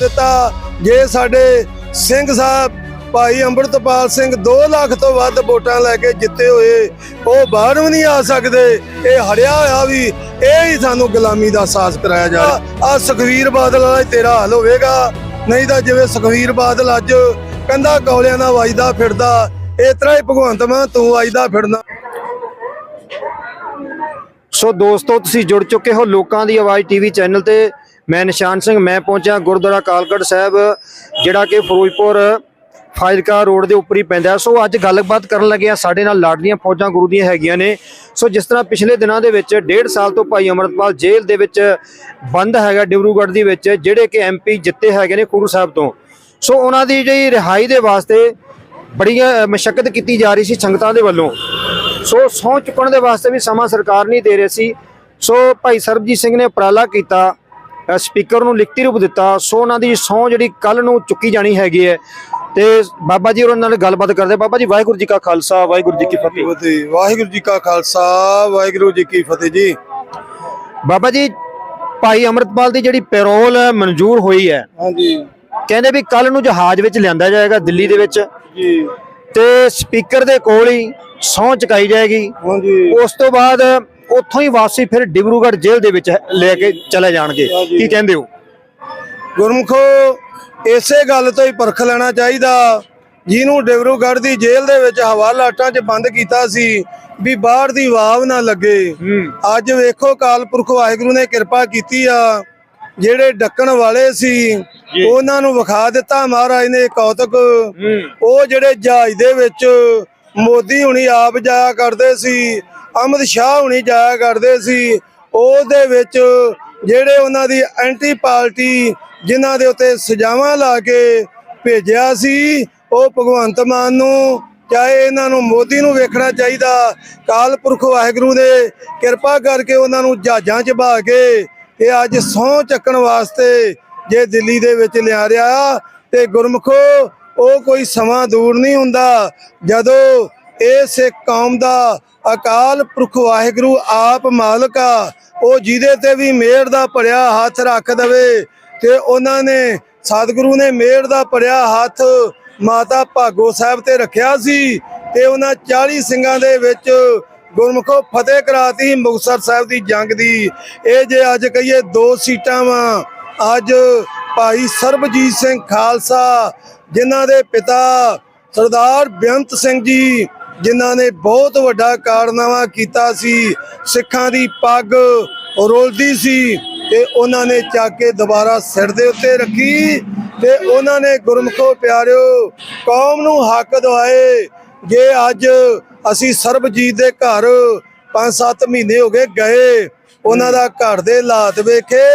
ਦਿੱਤਾ। ਜੇ ਸਾਡੇ ਸਿੰਘ ਸਾਹਿਬ, ਭਾਈ ਅੰਮ੍ਰਿਤਪਾਲ ਸਿੰਘ 2 ਲੱਖ ਤੋਂ ਵੱਧ ਵੋਟਾਂ ਲੈ ਕੇ ਜਿੱਤੇ ਹੋਏ, ਉਹ ਬਾਹਰ ਵੀ ਨਹੀਂ ਆ ਸਕਦੇ। ਇਹ ਹੜਿਆ ਹੋਇਆ ਵੀ, ਇਹ ਹੀ ਸਾਨੂੰ ਗੁਲਾਮੀ ਦਾ ਅਹਿਸਾਸ ਕਰਾਇਆ ਜਾ ਰਿਹਾ। ਆ ਸੁਖਵੀਰ ਬਾਦਲ ਵਾਲਾ ਤੇਰਾ ਹੱਲ ਹੋਵੇਗਾ। ਨਹੀਂ ਤਾਂ ਜਿਵੇਂ ਸੁਖਵੀਰ ਬਾਦਲ ਅੱਜ ਕੰਧਾ ਕੌਲਿਆਂ ਦਾ ਵਜਦਾ ਫਿਰਦਾ, ਇਸ ਤਰ੍ਹਾਂ ਹੀ ਭਗਵੰਤ ਮਾਨ ਤੂੰ ਵਜਦਾ ਫਿਰਨਾ। ਸੋ ਦੋਸਤੋ, ਤੁਸੀਂ ਜੁੜ ਚੁੱਕੇ ਹੋ ਲੋਕਾਂ ਦੀ ਆਵਾਜ਼ ਟੀਵੀ ਚੈਨਲ ਤੇ। ਮੈਂ ਨਿਸ਼ਾਨ ਸਿੰਘ, ਮੈਂ ਪਹੁੰਚਿਆ ਗੁਰਦੁਆਰਾ ਕਾਲਗੜ੍ਹ ਸਾਹਿਬ, ਜਿਹੜਾ ਕਿ ਫਿਰੋਜ਼ਪੁਰ ਫਾਜ਼ਿਲਕਾ ਰੋਡ ਦੇ ਉੱਪਰ ਹੀ ਪੈਂਦਾ ਸੋ ਅੱਜ ਗੱਲਬਾਤ ਕਰਨ ਲੱਗੇ ਆ ਸਾਡੇ ਨਾਲ ਲਾਡਲੀਆਂ ਫੌਜਾਂ ਗੁਰੂ ਦੀਆਂ ਹੈਗੀਆਂ ਨੇ। ਸੋ ਜਿਸ ਤਰ੍ਹਾਂ ਪਿਛਲੇ ਦਿਨਾਂ ਦੇ ਵਿੱਚ ਡੇਢ ਸਾਲ ਤੋਂ ਭਾਈ ਅਮਰਤਪਾਲ ਜੇਲ੍ਹ ਦੇ ਵਿੱਚ ਬੰਦ ਹੈਗਾ ਡਿਬਰੂਗੜ੍ਹ ਦੀ ਵਿੱਚ, ਜਿਹੜੇ ਕਿ ਐਮਪੀ ਜਿੱਤੇ ਹੈਗੇ ਨੇ ਖੂਰੂ ਸਾਹਿਬ ਤੋਂ। ਸੋ ਉਹਨਾਂ ਦੀ ਜਿਹੜੀ ਰਿਹਾਈ ਦੇ ਵਾਸਤੇ ਬੜੀ ਮਸ਼ੱਕਤ ਕੀਤੀ ਜਾ ਰਹੀ ਸੀ ਸੰਗਤਾਂ ਦੇ ਵੱਲੋਂ। ਸੋ ਸਹੁੰ ਚੁੱਕਣ ਦੇ ਵਾਸਤੇ ਵੀ ਸਮਾਂ ਸਰਕਾਰ ਨਹੀਂ ਦੇ ਰਹੀ ਸੀ। ਸੋ ਭਾਈ ਸਰਬਜੀਤ ਸਿੰਘ ਨੇ ਉਪਰਾਲਾ ਕੀਤਾ। ਸਪੀਕਰ ਨੂੰ ਲਿਖਤੀ ਰੂਪ ਦਿੱਤਾ। ਸੋ ਉਹਨਾਂ ਦੀ ਸਹੁੰ ਜਿਹੜੀ ਕੱਲ ਨੂੰ ਚੁੱਕੀ ਜਾਣੀ ਹੈਗੀ ਹੈ। ਤੇ ਬਾਬਾ ਜੀ ਉਹਨਾਂ ਨਾਲ ਗੱਲਬਾਤ ਕਰਦੇ ਬਾਬਾ ਜੀ ਵਾਹਿਗੁਰੂ ਜੀ ਕਾ ਖਾਲਸਾ ਵਾਹਿਗੁਰੂ ਜੀ ਕੀ ਫਤਿਹ। ਵਾਹਿਗੁਰੂ ਜੀ ਕਾ ਖਾਲਸਾ ਵਾਹਿਗੁਰੂ ਜੀ ਕੀ ਫਤਿਹ ਜੀ। ਬਾਬਾ ਜੀ ਭਾਈ ਅਮਰਤਪਾਲ ਦੀ ਜਿਹੜੀ ਪੈਰੋਲ ਮਨਜ਼ੂਰ ਹੋਈ ਹੈ ਹਾਂਜੀ। ਕਹਿੰਦੇ ਵੀ ਕੱਲ ਨੂੰ ਜਹਾਜ਼ ਵਿੱਚ ਲਿਆਂਦਾ ਜਾਏਗਾ ਦਿੱਲੀ ਦੇ ਵਿੱਚ। ਜੀ। ਤੇ ਸਪੀਕਰ ਦੇ ਕੋਲ ਹੀ ਸਹੁੰ ਚੁਕਾਈ ਜਾਏਗੀ। ਹਾਂਜੀ। ਉਸ ਤੋਂ ਬਾਅਦ ਉੱਥੋਂ ਹੀ ਵਾਪਸੀ ਫਿਰ ਡਿਬਰੂਗੜ੍ਹ ਜੇਲ੍ਹ ਦੇ ਵਿੱਚ ਲੈ ਕੇ ਚਲੇ ਜਾਣਗੇ। ਕੀ ਕਹਿੰਦੇ ਹੋ? ਗੁਰਮਖੋ ਇਸੇ ਗੱਲ ਤੋਂ ਹੀ ਪਰਖ ਲੈਣਾ ਚਾਹੀਦਾ। ਜਿਹਨੂੰ ਡਿਬਰੂਗੜ੍ਹ ਦੀ ਜੇਲ੍ਹ ਦੇ ਵਿੱਚ ਹਵਾਲਾਟਾਂ 'ਚ ਬੰਦ ਕੀਤਾ ਸੀ ਵੀ ਬਾਹਰ ਦੀ ਵਾਵ ਨਾ ਲੱਗੇ। ਅੱਜ ਵੇਖੋ ਕਾਲਪੁਰਖ ਵਾਹਿਗੁਰੂ ਨੇ ਕਿਰਪਾ ਕੀਤੀ ਆ। ਜਿਹੜੇ ਡੱਕਣ ਵਾਲੇ ਸੀ ਉਹਨਾਂ ਨੂੰ ਵਿਖਾ ਦਿੱਤਾ ਮਹਾਰਾਜ ਨੇ ਕੌਤਕ। ਉਹ ਜਿਹੜੇ ਜਹਾਜ਼ ਦੇ ਵਿੱਚ ਮੋਦੀ ਹੁਣੀ ਆਪ ਜਾਇਆ ਕਰਦੇ ਸੀ ਅਮਿਤ ਸ਼ਾਹ ਹੁਣੀ ਜਾਇਆ ਕਰਦੇ ਸੀ। ਉਹਦੇ ਵਿੱਚ ਜਿਹੜੇ ਉਹਨਾਂ ਦੀ ਐਂਟੀ ਪਾਰਟੀ ਜਿਨ੍ਹਾਂ ਦੇ ਉੱਤੇ ਸਜ਼ਾਵਾਂ ਲਾ ਕੇ ਭੇਜਿਆ ਸੀ, ਉਹ ਭਗਵੰਤ ਮਾਨ ਨੂੰ, ਚਾਹੇ ਇਹਨਾਂ ਨੂੰ ਮੋਦੀ ਨੂੰ ਵੇਖਣਾ ਚਾਹੀਦਾ ਕਾਲਪੁਰਖ ਵਾਹਿਗੁਰੂ ਦੇ ਕਿਰਪਾ ਕਰਕੇ ਉਹਨਾਂ ਨੂੰ ਜਹਾਜ਼ਾਂ 'ਚ ਬਹਾ ਕੇ ਇਹ ਅੱਜ ਸਹੁੰ ਚੱਕਣ ਵਾਸਤੇ ਜੇ ਦਿੱਲੀ ਦੇ ਵਿੱਚ ਲਿਆ ਰਿਹਾ ਤੇ ਗੁਰਮਖੋ, ਉਹ ਕੋਈ ਸਮਾਂ ਦੂਰ ਨਹੀਂ ਹੁੰਦਾ। ਜਦੋਂ ਇਹ ਸਿੱਖ ਕੌਮ ਦਾ ਅਕਾਲ ਪੁਰਖ ਵਾਹਿਗੁਰੂ ਆਪ ਮਾਲਕ ਆ। ਉਹ ਜਿਹਦੇ ਤੇ ਵੀ ਮਿਹਰ ਦਾ ਭਰਿਆ ਹੱਥ ਰੱਖ ਦਵੇ ਤੇ ਉਹਨਾਂ ਨੇ ਸਤਿਗੁਰੂ ਨੇ ਮਿਹਰ ਦਾ ਭਰਿਆ ਹੱਥ ਮਾਤਾ ਭਾਗੋ ਸਾਹਿਬ ਤੇ ਰੱਖਿਆ ਸੀ ਤੇ ਉਹਨਾਂ 40 ਸਿੰਘਾਂ ਦੇ ਵਿੱਚ ਗੁਰਮੁਖੋ ਫਤਿਹ ਕਰਾਤੀ ਮੁਕਤਸਰ ਸਾਹਿਬ ਦੀ ਜੰਗ ਦੀ। ਇਹ ਜੇ ਅੱਜ ਕਹੀਏ ਦੋ ਸੀਟਾਂ ਵਾ, ਅੱਜ ਭਾਈ ਸਰਬਜੀਤ ਸਿੰਘ ਖਾਲਸਾ, ਜਿਨ੍ਹਾਂ ਦੇ ਪਿਤਾ ਸਰਦਾਰ ਬੇਅੰਤ ਸਿੰਘ ਜੀ ਜਿਨ੍ਹਾਂ ਨੇ ਬਹੁਤ ਵੱਡਾ ਕਾਰਨਾਮਾ ਕੀਤਾ ਸੀ, ਸਿੱਖਾਂ ਦੀ ਪੱਗ ਰੋਲਦੀ ਸੀ ਤੇ ਉਹਨਾਂ ਨੇ ਚੱਕ ਕੇ ਦੁਬਾਰਾ ਸਿਰ ਦੇ ਉੱਤੇ ਰੱਖੀ ਤੇ ਉਹਨਾਂ ਨੇ ਗੁਰਮੁਖੋ ਪਿਆਰਿਓ, ਕੌਮ ਨੂੰ ਹੱਕ ਦਵਾਏ। ਜੇ ਅੱਜ ਅਸੀਂ ਸਰਬਜੀਤ ਦੇ ਘਰ 5-7 ਮਹੀਨੇ ਹੋ ਗਏ ਗਏ, ਉਹਨਾਂ ਦਾ ਘਰ ਦੇ ਹਾਲਾਤ ਵੇਖੇ,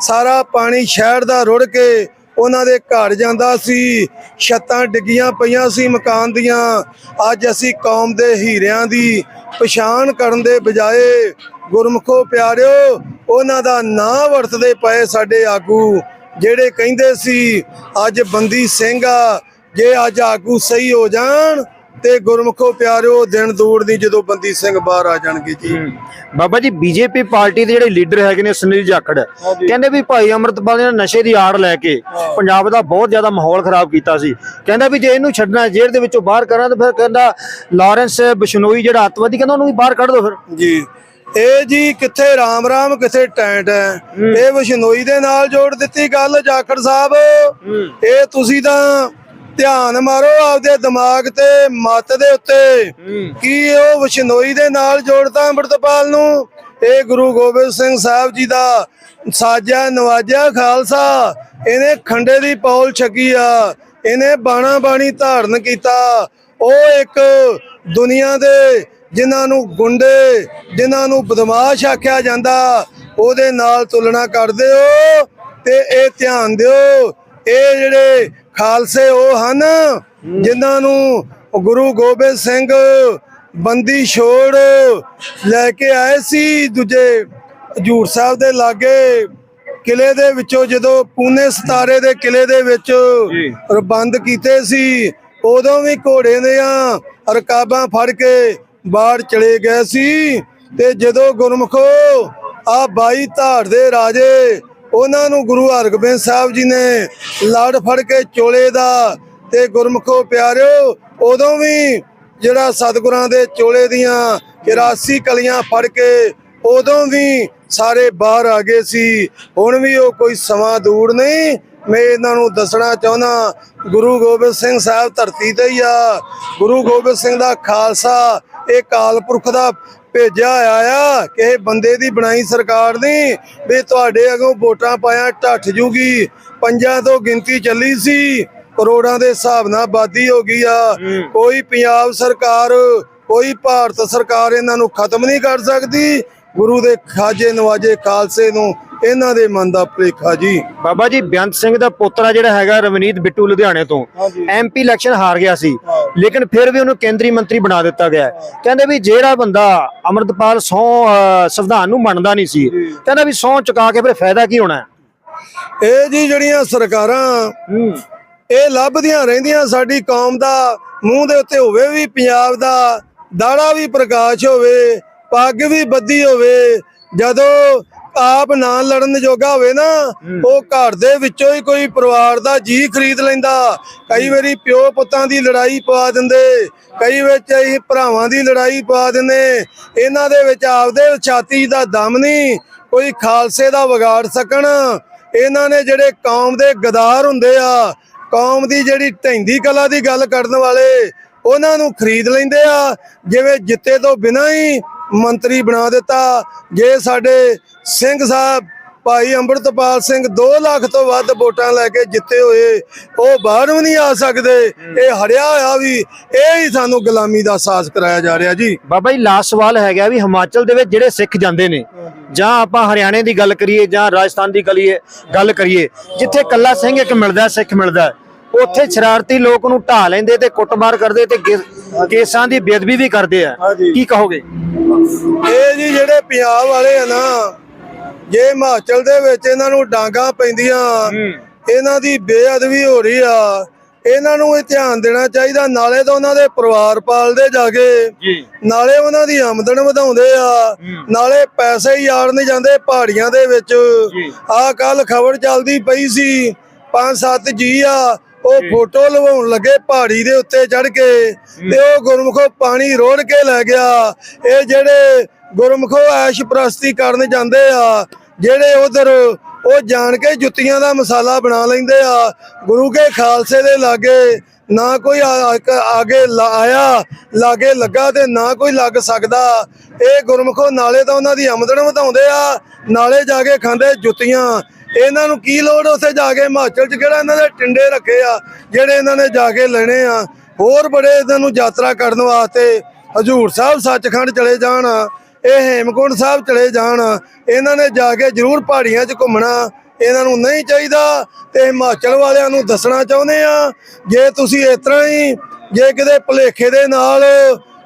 ਸਾਰਾ ਪਾਣੀ ਸ਼ਹਿਰ ਦਾ ਰੁੜ ਕੇ ਉਹਨਾਂ ਦੇ ਘਰ ਜਾਂਦਾ ਸੀ, ਛੱਤਾਂ ਡਿੱਗੀਆਂ ਪਈਆਂ ਸੀ ਮਕਾਨ ਦੀਆਂ। ਅੱਜ ਅਸੀਂ ਕੌਮ ਦੇ ਹੀਰਿਆਂ ਦੀ ਪਛਾਣ ਕਰਨ ਦੇ ਬਜਾਏ ਗੁਰਮੁਖੋ ਪਿਆਰਿਓ, ਉਹਨਾਂ ਦਾ ਨਾਂ ਵਰਤਦੇ ਪਏ ਸਾਡੇ ਆਗੂ, ਜਿਹੜੇ ਕਹਿੰਦੇ ਸੀ, ਅੱਜ ਬੰਦੀ ਸਿੰਘ ਆ, ਜੇ ਅੱਜ ਆਗੂ ਸਹੀ ਹੋ ਜਾਣ ਤੇ ਗੁਰਮੁਖੋ ਪਿਆਰਿਓ ਦਿਨ ਦੂਰ ਦੀ ਜਦੋਂ ਬੰਦੀ ਸਿੰਘ ਬਾਹਰ ਆ ਜਾਣਗੇ ਜੀ। ਬਾਬਾ ਜੀ ਬੀਜੇਪੀ ਪਾਰਟੀ ਦੇ ਜਿਹੜੇ ਲੀਡਰ ਹੈਗੇ ਨੇ ਸੁਨੀਲ ਜਾਖੜ ਕਹਿੰਦੇ ਵੀ ਭਾਈ ਅਮਰਤਪਾਲ ਨੇ ਨਸ਼ੇ ਦੀ ਆੜ ਲੈ ਕੇ ਪੰਜਾਬ ਦਾ ਬਹੁਤ ਜ਼ਿਆਦਾ ਮਾਹੌਲ ਖਰਾਬ ਕੀਤਾ ਸੀ। ਕਹਿੰਦਾ ਵੀ ਜੇ ਇਹਨੂੰ ਛੱਡਣਾ ਜੇਲ੍ਹ ਦੇ ਵਿੱਚੋਂ ਬਾਹਰ ਕਰਾਂ ਤਾਂ ਫਿਰ ਕਹਿੰਦਾ ਲਾਰੈਂਸ ਬਿਸ਼ਨੋਈ ਜਿਹੜਾ ਅੱਤਵਾਦੀ ਕਹਿੰਦਾ ਉਹਨੂੰ ਵੀ ਬਾਹਰ ਕੱਢ ਦਿਓ ਫਿਰ। ਜੀ। ਇਹ ਜੀ ਕਿੱਥੇ ਰਾਮ ਰਾਮ ਕਿੱਥੇ ਟੈਂਟ ਹੈ। ਇਹ ਵਿਸ਼ਨੋਈ ਦੇ ਨਾਲ ਜੋੜ ਦਿੱਤੀ ਗੱਲ ਜਾਖੜ ਸਾਹਿਬ। ਇਹ ਤੁਸੀਂ ਤਾਂ ਧਿਆਨ ਮਾਰੋ ਆਪਦੇ ਦਿਮਾਗ ਤੇ ਮੱਤ ਦੇ ਉੱਤੇ। ਕੀ ਉਹ ਵਿਸ਼ਨੋਈ ਦੇ ਨਾਲ ਜੋੜਦਾ ਅੰਮ੍ਰਿਤਪਾਲ ਨੂੰ? ਇਹ ਗੁਰੂ ਗੋਬਿੰਦ ਸਿੰਘ ਸਾਹਿਬ ਜੀ ਦਾ ਸਾਜਾ ਨਵਾਜਿਆ ਖਾਲਸਾ। ਇਹਨੇ ਖੰਡੇ ਦੀ ਪੌਲ ਛਕੀ ਆ। ਇਹਨੇ ਬਾਣਾ ਬਾਣੀ ਧਾਰਨ ਕੀਤਾ। ਉਹ ਇੱਕ ਦੁਨੀਆ ਦੇ ਜਿਨ੍ਹਾਂ ਨੂੰ ਗੁੰਡੇ ਜਿਨ੍ਹਾਂ ਨੂੰ ਬਦਮਾਸ਼ ਆਖਿਆ ਜਾਂਦਾ ਉਹਦੇ ਨਾਲ ਤੁਲਨਾ ਕਰਦੇ ਹੋ ਤੇ ਇਹ ਧਿਆਨ ਦਿਓ। ਇਹ ਜਿਹੜੇ ਖਾਲਸੇ ਉਹ ਹਨ ਜਿਨ੍ਹਾਂ ਨੂੰ ਗੁਰੂ ਗੋਬਿੰਦ ਸਿੰਘ ਬੰਦੀ ਛੋੜ ਲੈ ਕੇ ਆਏ ਸੀ। ਦੂਜੇ ਹਜੂਰ ਸਾਹਿਬ ਦੇ ਲਾਗੇ ਕਿਲੇ ਦੇ ਵਿੱਚੋਂ ਜਦੋਂ ਪੂਨੇ ਸਤਾਰੇ ਦੇ ਕਿਲੇ ਦੇ ਵਿੱਚ ਬੰਦ ਕੀਤੇ ਸੀ ਉਦੋਂ ਵੀ ਘੋੜੇ ਦੀਆਂ ਰਕਾਬਾਂ ਫੜ ਕੇ ਬਾਹਰ ਚਲੇ ਗਏ ਸੀ ਤੇ ਜਦੋਂ ਗੁਰਮਖੋ ਆ ਬਾਈ ਧਾੜ ਦੇ ਰਾਜੇ ਉਹਨਾਂ ਨੂੰ ਗੁਰੂ ਹਰਗੋਬਿੰਦ ਸਾਹਿਬ ਜੀ ਨੇ ਲੜ ਫੜ ਕੇ ਚੋਲੇ ਦਾ ਤੇ ਗੁਰਮਖੋ ਪਿਆਰਿਓ, ਉਦੋਂ ਵੀ ਜਿਹੜਾ ਸਤਿਗੁਰਾਂ ਦੇ ਚੋਲੇ ਦੀਆਂ 84 ਕਲੀਆਂ ਫੜ ਕੇ ਉਦੋਂ ਵੀ ਸਾਰੇ ਬਾਹਰ ਆ ਗਏ ਸੀ। ਹੁਣ ਵੀ ਉਹ ਕੋਈ ਸਮਾਂ ਦੂਰ ਨਹੀਂ। ਮੈਂ ਇਹਨਾਂ ਨੂੰ ਦੱਸਣਾ ਚਾਹੁੰਦਾ, ਗੁਰੂ ਗੋਬਿੰਦ ਸਿੰਘ ਸਾਹਿਬ ਧਰਤੀ ਤੇ ਹੀ ਆ। ਗੁਰੂ ਗੋਬਿੰਦ ਸਿੰਘ ਦਾ ਖਾਲਸਾ, ਇਹ ਕਾਲ ਪੁਰਖ ਦਾ ਭੇਜਿਆ ਆਇਆ ਆ ਕਿਸੇ ਬੰਦੇ ਦੀ ਬਣਾਈ ਸਰਕਾਰ ਨਹੀਂ ਵੀ ਤੁਹਾਡੇ ਅਗੋਂ ਵੋਟਾਂ ਪਾਇਆ ਢੱਠ ਜੂਗੀ। ਪੰਜਾਂ ਤੋਂ ਗਿਣਤੀ ਚੱਲੀ ਸੀ ਕਰੋੜਾਂ ਦੇ ਹਿਸਾਬ ਨਾਲ ਆਬਾਦੀ ਹੋ ਗਈ ਆ। ਕੋਈ ਪੰਜਾਬ ਸਰਕਾਰ ਕੋਈ ਭਾਰਤ ਸਰਕਾਰ ਇਹਨਾਂ ਨੂੰ ਖਤਮ ਨਹੀਂ ਕਰ ਸਕਦੀ। ਗੁਰੂ ਦੇ ਖਾਜੇ ਨਵਾਜੇ ਖਾਲਸੇ ਨੂੰ ਇਹਨਾਂ ਦੇ ਮਨ ਦਾ ਭੁਲੇਖਾ ਜੀ। ਬਾਬਾ ਜੀ ਬੇਅੰਤ ਸਿੰਘ ਦਾ ਪੋਤਰਾ ਜਿਹੜਾ ਹੈਗਾ ਰਵਨੀਤ ਬਿੱਟੂ ਲੁਧਿਆਣੇ ਤੋਂ। ਐਮਪੀ ਇਲੈਕਸ਼ਨ ਹਾਰ ਗਿਆ ਸੀ। ਲੇਕਿਨ ਫਿਰ ਵੀ ਉਹਨੂੰ ਕੇਂਦਰੀ ਮੰਤਰੀ ਬਣਾ ਦਿੱਤਾ ਗਿਆ। ਕਹਿੰਦੇ ਵੀ ਜਿਹੜਾ ਬੰਦਾ ਅਮਰਤਪਾਲ ਸੌ ਸੰਵਿਧਾਨ ਨੂੰ ਮੰਨਦਾ ਨਹੀਂ ਸੀ ਕਹਿੰਦਾ ਵੀ ਸੌ ਚੁਕਾ ਕੇ ਫਿਰ ਫਾਇਦਾ ਕੀ ਹੋਣਾ? ਇਹ ਜੀ ਜਿਹੜੀਆਂ ਸਰਕਾਰਾਂ ਇਹ ਲੱਭਦੀਆਂ ਰਹਿੰਦੀਆਂ ਸਾਡੀ ਕੌਮ ਦਾ ਮੂੰਹ ਦੇ ਉੱਤੇ ਹੋਵੇ ਵੀ ਪੰਜਾਬ ਦਾ ਦਾੜਾ ਵੀ ਪ੍ਰਕਾਸ਼ ਹੋਵੇ ਪੱਗ ਵੀ ਬੱਦੀ ਹੋਵੇ ਜਦੋਂ ਆਪ ਨਾ ਲੜਨ ਜੋਗਾ ਹੋਵੇ ਨਾ ਉਹ ਘਰ ਦੇ ਵਿੱਚੋਂ ਹੀ ਕੋਈ ਪਰਿਵਾਰ ਦਾ ਜੀ ਖਰੀਦ ਲੈਂਦਾ। ਕਈ ਵਾਰੀ ਪਿਓ ਪੁੱਤਾਂ ਦੀ ਲੜਾਈ ਪਵਾ ਦਿੰਦੇ ਕਈ ਵਿੱਚ ਅਸੀਂ ਭਰਾਵਾਂ ਦੀ ਲੜਾਈ ਪਵਾ ਦਿੰਦੇ। ਇਹਨਾਂ ਦੇ ਵਿੱਚ ਆਪਦੇ ਛਾਤੀ ਦਾ ਦਮ ਨਹੀਂ ਕੋਈ ਖਾਲਸੇ ਦਾ ਵਿਗਾੜ ਸਕਣ। ਇਹਨਾਂ ਨੇ ਜਿਹੜੇ ਕੌਮ ਦੇ ਗਦਾਰ ਹੁੰਦੇ ਆ ਕੌਮ ਦੀ ਜਿਹੜੀ ਢੈਂਦੀ ਕਲਾ ਦੀ ਗੱਲ ਕਰਨ ਵਾਲੇ ਉਹਨਾਂ ਨੂੰ ਖਰੀਦ ਲੈਂਦੇ ਆ। ਜਿਵੇਂ ਜਿੱਤੇ ਤੋਂ ਬਿਨਾਂ ਹੀ ਮੰਤਰੀ ਬਣਾ ਦਿੱਤਾ। ਜੇ ਸਾਡੇ ਸਿੰਘ ਸਾਹਿਬ ਭਾਈ ਅੰਮ੍ਰਿਤਪਾਲ ਸਿੰਘ 2 ਲੱਖ ਤੋਂ ਵੱਧ ਵੋਟਾਂ ਲੈ ਕੇ ਜਿੱਤੇ ਹੋਏ ਉਹ ਬਾਹਰ ਵੀ ਨਹੀਂ ਆ ਸਕਦੇ। ਇਹ ਹੜਿਆ ਹੋਇਆ ਵੀ ਇਹ ਹੀ ਸਾਨੂੰ ਗੁਲਾਮੀ ਦਾ ਸਾਜ਼ ਕਰਾਇਆ ਜਾ ਰਿਹਾ ਜੀ। ਬਾਬਾ ਜੀ ਲਾਸਟ ਸਵਾਲ ਹੈਗਾ ਵੀ ਹਿਮਾਚਲ ਦੇ ਵਿੱਚ ਜਿਹੜੇ ਸਿੱਖ ਜਾਂਦੇ ਨੇ ਜਾਂ ਆਪਾਂ ਹਰਿਆਣੇ ਦੀ ਗੱਲ ਕਰੀਏ ਜਾਂ ਰਾਜਸਥਾਨ ਦੀ ਕਰੀਏ ਗੱਲ ਕਰੀਏ ਜਿੱਥੇ ਕੱਲਾ ਸਿੰਘ ਇੱਕ ਮਿਲਦਾ ਸਿੱਖ ਮਿਲਦਾ ਉੱਥੇ ਸ਼ਰਾਰਤੀ ਲੋਕ ਨੂੰ ਢਾ ਲੈਂਦੇ ਤੇ ਕੁੱਟਮਾਰ ਕਰਦੇ ਤੇ ਕੇਸਾਂ ਦੀ ਬੇਦਬੀ ਵੀ ਕਰਦੇ ਆ। ਹਾਂਜੀ। ਕੀ ਕਹੋਗੇ? ਇਹ ਜੀ ਜਿਹੜੇ ਪੰਜਾਬ ਵਾਲੇ ਆ ਨਾ ਜੇ ਹਿਮਾਚਲ ਦੇ ਵਿੱਚ ਇਹਨਾਂ ਨੂੰ ਡਾਂਗਾ ਪੈਂਦੀਆਂ ਇਹਨਾਂ ਦੀ ਬੇਅਦਬੀ ਹੋ ਰਹੀ ਆ ਇਹਨਾਂ ਨੂੰ ਇਹ ਧਿਆਨ ਦੇਣਾ ਚਾਹੀਦਾ ਨਾਲੇ ਤਾਂ ਉਹਨਾਂ ਦੇ ਪਰਿਵਾਰ ਪਾਲਦੇ ਜਾ ਕੇ ਜੀ। ਨਾਲੇ ਉਹਨਾਂ ਦੀ ਆਮਦਨ ਵਧਾਉਂਦੇ ਆ ਨਾਲੇ ਪੈਸੇ ਹੀ ਆੜਨ ਜਾਂਦੇ ਪਹਾੜੀਆਂ ਦੇ ਵਿੱਚ। ਆਹ ਕੱਲ ਖਬਰ ਚੱਲਦੀ ਪਈ ਸੀ ਪੰਜ ਸੱਤ ਜੀ ਆ ਉਹ ਫੋਟੋ ਲਵਾਉਣ ਲੱਗੇ ਪਹਾੜੀ ਦੇ ਉੱਤੇ ਚੜ ਕੇ ਤੇ ਉਹ ਗੁਰਮੁਖੋ ਪਾਣੀ ਰੋੜ ਕੇ ਲੈ ਗਿਆ। ਇਹ ਜਿਹੜੇ ਗੁਰਮੁਖੋ ਐਸ਼ ਪ੍ਰਸਤੀ ਕਰਨ ਜਾਂਦੇ ਆ ਜਿਹੜੇ ਉਧਰ ਉਹ ਜਾਣ ਕੇ ਜੁੱਤੀਆਂ ਦਾ ਮਸਾਲਾ ਬਣਾ ਲੈਂਦੇ ਆ ਗੁਰੂ ਕੇ ਖਾਲਸੇ ਦੇ ਲਾਗੇ ਨਾ ਕੋਈ ਆਗੇ ਆਇਆ ਲਾਗੇ ਲੱਗਾ ਤੇ ਨਾ ਕੋਈ ਲੱਗ ਸਕਦਾ। ਇਹ ਗੁਰਮਖੋ ਨਾਲੇ ਤਾਂ ਉਹਨਾਂ ਦੀ ਆਮਦਨ ਵਧਾਉਂਦੇ ਆ ਨਾਲੇ ਜਾ ਕੇ ਖਾਂਦੇ ਜੁੱਤੀਆਂ। ਇਹਨਾਂ ਨੂੰ ਕੀ ਲੋੜ ਉੱਥੇ ਜਾ ਕੇ? ਹਿਮਾਚਲ 'ਚ ਕਿਹੜਾ ਇਹਨਾਂ ਦੇ ਟਿੰਡੇ ਰੱਖੇ ਆ, ਜਿਹੜੇ ਇਹਨਾਂ ਨੇ ਜਾ ਕੇ ਲੈਣੇ ਆ? ਹੋਰ ਬੜੇ ਇਹਨਾਂ ਨੂੰ ਯਾਤਰਾ ਕਰਨ ਵਾਸਤੇ ਹਜੂਰ ਸਾਹਿਬ ਸੱਚਖੰਡ ਚਲੇ ਜਾਣ, ਇਹ ਹੇਮਕੁੰਡ ਸਾਹਿਬ ਚਲੇ ਜਾਣ, ਇਹਨਾਂ ਨੇ ਜਾ ਕੇ ਜ਼ਰੂਰ ਪਹਾੜੀਆਂ 'ਚ ਘੁੰਮਣਾ, ਇਹਨਾਂ ਨੂੰ ਨਹੀਂ ਚਾਹੀਦਾ, ਤੇ ਹਿਮਾਚਲ ਵਾਲਿਆਂ ਨੂੰ ਦੱਸਣਾ ਚਾਹੁੰਦੇ ਆ, ਜੇ ਤੁਸੀਂ ਇਸ ਤਰ੍ਹਾਂ ਹੀ, ਜੇ ਕਿਤੇ ਭਲੇਖੇ ਦੇ ਨਾਲ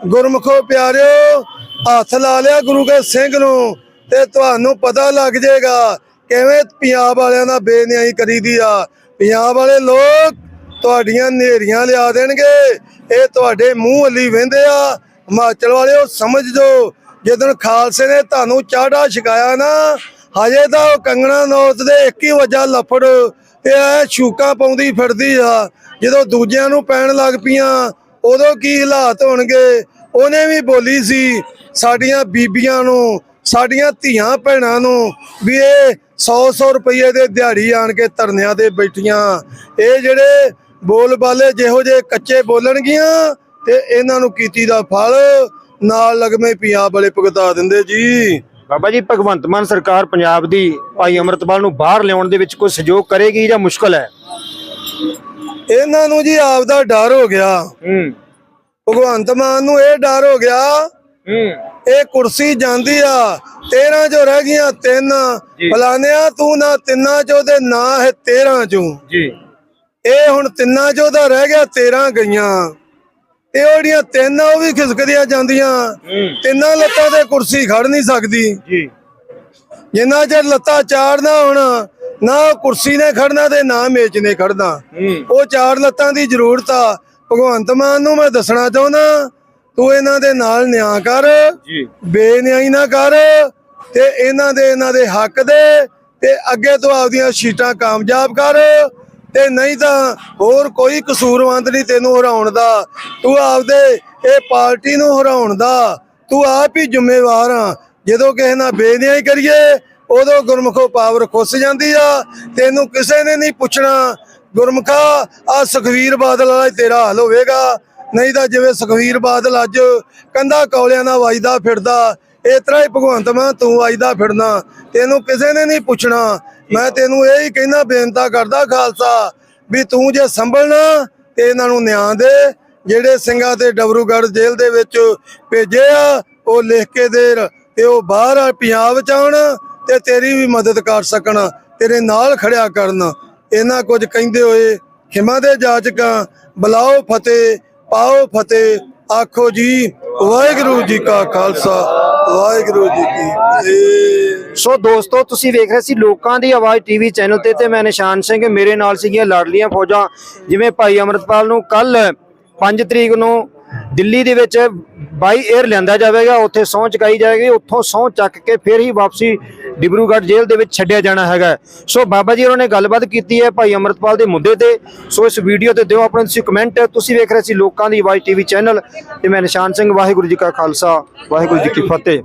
ਗੁਰਮਖੋ ਪਿਆਰਿਓ, ਹੱਥ ਲਾ ਲਿਆ ਗੁਰੂ ਕੇ ਸਿੰਘ ਨੂੰ, ਤੇ ਤੁਹਾਨੂੰ ਪਤਾ ਲੱਗ ਜਾਏਗਾ ਕਿਵੇਂ ਪੰਜਾਬ ਵਾਲਿਆਂ ਦਾ ਬੇਨਿਆਈ ਕਰੀਦੀ ਆ? ਪੰਜਾਬ ਵਾਲੇ ਲੋਕ ਤੁਹਾਡੀਆਂ ਨੇਰੀਆਂ ਲਿਆ ਦੇਣਗੇ। ਇਹ ਤੁਹਾਡੇ ਮੂੰਹ ਹੱਲੀ ਵਹਿੰਦੇ ਆ। ਹਿਮਾਚਲ ਵਾਲਿਓ, ਸਮਝ ਜੋ ਜਦੋਂ ਖਾਲਸੇ ਨੇ ਤੁਹਾਨੂੰ ਚਾੜਾ ਛਕਾਇਆ ਨਾ, ਹਜੇ ਤਾਂ ਉਹ ਕੰਗਣਾ ਨੌਤ ਦੇ ਇੱਕ ਹੀ ਵਜਾ ਲਫੜ। ਤੇ ਐ ਛੂਕਾਂ ਪਾਉਂਦੀ ਫਿਰਦੀ ਆ। ਜਦੋਂ ਦੂਜਿਆਂ ਨੂੰ ਪੈਣ ਲੱਗ ਪਈਆਂ, ਉਦੋਂ ਕੀ ਹਾਲਾਤ ਹੋਣਗੇ? ਉਹਨੇ ਵੀ ਬੋਲੀ ਸੀ, ਸਾਡੀਆਂ ਬੀਬੀਆਂ ਨੂੰ ਸਾਡੀਆਂ ਧੀਆਂ ਭੈਣਾਂ ਨੂੰ ਵੀ ਇਹ 100-100 ਰੁਪਏ ਦੇ ਦਿਹਾੜੀ ਆਣ ਕੇ ਧਰਨਿਆਂ ਤੇ ਬੈਠੀਆਂ। ਇਹ ਜਿਹੜੇ ਬੋਲ ਬਾਲੇ ਜਿਹੋ ਜੇ ਕੱਚੇ ਬੋਲਣਗੀਆਂ ਤੇ ਇਹਨਾਂ ਨੂੰ ਕੀਤੀ ਦਾ ਫਲ ਨਾਲ ਲਗਮੇ ਪੰਜਾਬ ਵਾਲੇ ਭੁਗਤਾ ਦਿੰਦੇ ਜੀ। ਬਾਬਾ ਜੀ ਭਗਵੰਤ ਮਾਨ ਸਰਕਾਰ ਪੰਜਾਬ ਦੀ ਭਾਈ ਅਮਰਤਪਾਲ ਨੂੰ ਬਾਹਰ ਲਿਆਉਣ ਦੇ ਵਿੱਚ ਕੋਈ ਸਹਿਯੋਗ ਕਰੇਗੀ ਜਾਂ ਮੁਸ਼ਕਲ ਹੈ? ਇਹਨਾਂ ਨੂੰ ਜੀ ਆਪ ਦਾ ਡਰ ਹੋ ਗਿਆ। ਹੂੰ। ਭਗਵੰਤ ਮਾਨ ਨੂੰ ਇਹ ਡਰ ਹੋ ਗਿਆ ਹੂੰ। ਇਹ ਕੁਰਸੀ ਜਾਂਦੀ ਆ 13 ਚੋਂ ਰਹਿ ਗਈਆਂ ਤਿੰਨ। ਜੀ। ਫਲਾਨਿਆ ਤੂੰ ਨਾ ਤਿੰਨਾਂ ਚੋਂ ਤੇ ਨਾ ਹੈ 13 ਚੋਂ। ਜੀ। ਇਹ ਹੁਣ ਤਿੰਨਾਂ ਚੋਂ ਦਾ ਰਹਿ ਗਿਆ 13 ਗਈਆਂ। ਤੇ ਜਿਹੜੀਆਂ ਤਿੰਨ ਉਹ ਵੀ ਖਿਸਕਦੀਆਂ ਜਾਂਦੀਆਂ। ਤਿੰਨਾਂ ਲੱਤਾਂ ਤੇ ਕੁਰਸੀ ਖੜ ਨਹੀਂ ਸਕਦੀ। ਜੀ। ਜਿੰਨਾ ਚਿਰ ਲੱਤਾਂ ਚਾਰ ਨਾ ਹੋਣ ਨਾ ਕੁਰਸੀ ਨੇ ਖੜਨਾ ਤੇ ਨਾ ਮੇਚ ਨੇ ਖੜਨਾ। ਉਹ ਚਾਰ ਲੱਤਾਂ ਦੀ ਜ਼ਰੂਰਤ ਆ। ਭਗਵੰਤ ਮਾਨ ਨੂੰ ਮੈਂ ਦੱਸਣਾ ਚਾਹੁੰਦਾ ਤੂੰ ਇਹਨਾਂ ਦੇ ਨਾਲ ਨਿਆਂ ਕਰ ਜੀ। ਬੇਨਿਆਈ ਨਾ ਕਰ ਤੇ ਇਹਨਾਂ ਦੇ ਇਹਨਾਂ ਦੇ ਹੱਕ ਦੇ ਤੇ ਅੱਗੇ ਤੋਂ ਆਪਦੀਆਂ ਸੀਟਾਂ ਕਾਮਯਾਬ ਕਰ ਤੇ ਨਹੀਂ ਤਾਂ ਹੋਰ ਕੋਈ ਕਸੂਰਵੰਤ ਨਹੀਂ ਤੈਨੂੰ ਹਰਾਉਣ ਦਾ। ਤੂੰ ਆਪਦੇ ਇਹ ਪਾਰਟੀ ਨੂੰ ਹਰਾਉਣ ਦਾ। ਤੂੰ ਆਪ ਹੀ ਜ਼ਿੰਮੇਵਾਰ ਆ। ਜਦੋਂ ਕਿਸੇ ਨਾਲ ਬੇਨਿਆਈ ਕਰੀਏ ਉਦੋਂ ਗੁਰਮਖੋ ਪਾਵਰ ਖੁੱਸ ਜਾਂਦੀ ਆ। ਤੈਨੂੰ ਕਿਸੇ ਨੇ ਨਹੀਂ ਪੁੱਛਣਾ ਗੁਰਮਖਾ ਆ ਸੁਖਵੀਰ ਬਾਦਲ ਵਾਲਾ ਤੇਰਾ ਹਾਲ ਹੋਵੇਗਾ। ਨਹੀਂ ਤਾਂ ਜਿਵੇਂ ਸੁਖਵੀਰ ਬਾਦਲ ਅੱਜ ਕੰਧਾ ਕੌਲਿਆਂ ਨਾਲ ਵੱਜਦਾ ਫਿਰਦਾ, ਇਸ ਤਰ੍ਹਾਂ ਹੀ ਭਗਵੰਤ ਮਾਨ ਤੂੰ ਵੱਜਦਾ ਫਿਰਨਾ, ਤੈਨੂੰ ਕਿਸੇ ਨੇ ਨਹੀਂ ਪੁੱਛਣਾ। ਮੈਂ ਤੈਨੂੰ ਇਹ ਹੀ ਕਹਿਣਾ ਬੇਨਤਾ ਕਰਦਾ ਖਾਲਸਾ, ਵੀ ਤੂੰ ਜੇ ਸੰਭਲਣਾ, ਤੇ ਇਹਨਾਂ ਨੂੰ ਨਿਆਂ ਦੇ। ਜਿਹੜੇ ਸਿੰਘਾਂ ਤੇ ਡਬਰੂਗੜ੍ਹ ਜੇਲ੍ਹ ਦੇ ਵਿੱਚ ਭੇਜੇ ਆ, ਉਹ ਲਿਖ ਕੇ ਦੇਰ, ਤੇ ਉਹ ਬਾਹਰ ਆ, ਪੰਜਾਬ ਚ ਆਉਣ, ਤੇ ਤੇਰੀ ਵੀ ਮਦਦ ਕਰ ਸਕਣ, ਤੇਰੇ ਨਾਲ ਖੜਿਆ ਕਰਨ। ਇਹਨਾਂ ਕੁਝ ਕਹਿੰਦੇ ਹੋਏ, ਖਿਮਾ ਦੇ ਜਾਚਕਾਂ, ਬੁਲਾਓ ਫਤਿਹ ਪਾਓ ਫਤਿਹ, ਆਖੋ ਜੀ, ਵਾਹਿਗੁਰੂ ਜੀ ਕਾ ਖਾਲਸਾ, ਵਾਹਿਗੁਰੂ ਜੀ ਕੀ ਫਤਿਹ। ਸੋ ਦੋਸਤੋ, ਤੁਸੀਂ ਵੇਖ ਰਹੇ ਸੀ ਲੋਕਾਂ ਦੀ ਆਵਾਜ਼ ਟੀਵੀ ਚੈਨਲ ਤੇ ਤੇ ਮੈਂ ਨਿਸ਼ਾਨ ਸਿੰਘ, ਮੇਰੇ ਨਾਲ ਸੀਗੀਆਂ ਲਾਡਲੀਆਂ ਫੌਜਾਂ, ਜਿਵੇਂ ਭਾਈ ਅਮਰਤਪਾਲ ਨੂੰ ਕੱਲ 5 ਤਰੀਕ ਨੂੰ ਦਿੱਲੀ ਦੇ ਵਿੱਚ ਬਾਈ 에ਅਰ ਲਿਆਂਦਾ ਜਾਵੇਗਾ, ਉੱਥੇ ਸਹੁੰ ਚੁਕਾਈ ਜਾਏਗੀ, ਉੱਥੋਂ ਸਹੁੰ ਚੱਕ ਕੇ ਫਿਰ ਹੀ ਵਾਪਸੀ ਡਿਬਰੂਗੜ੍ਹ ਜੇਲ੍ਹ ਦੇ ਵਿੱਚ ਛੱਡਿਆ ਜਾਣਾ ਹੈਗਾ ਸੋ ਬਾਬਾ ਜੀ ਉਹਨਾਂ ਨੇ ਗੱਲਬਾਤ ਕੀਤੀ ਹੈ ਭਾਈ ਅਮਰਤਪਾਲ ਦੇ ਮੁੱਦੇ ਤੇ। ਸੋ ਇਸ ਵੀਡੀਓ ਤੇ ਦਿਓ ਆਪਣਾ ਤੁਸੀਂ ਕਮੈਂਟ ਤੁਸੀਂ ਵੇਖ ਰਹੇ ਸੀ ਲੋਕਾਂ ਦੀ ਆਵਾਜ਼ ਟੀਵੀ ਚੈਨਲ ਤੇ ਮੈਂ ਨਿਸ਼ਾਨ ਸਿੰਘ, ਵਾਹਿਗੁਰੂ ਜੀ ਕਾ ਖਾਲਸਾ, ਵਾਹਿਗੁਰੂ ਜੀ ਕੀ ਫਤਿਹ।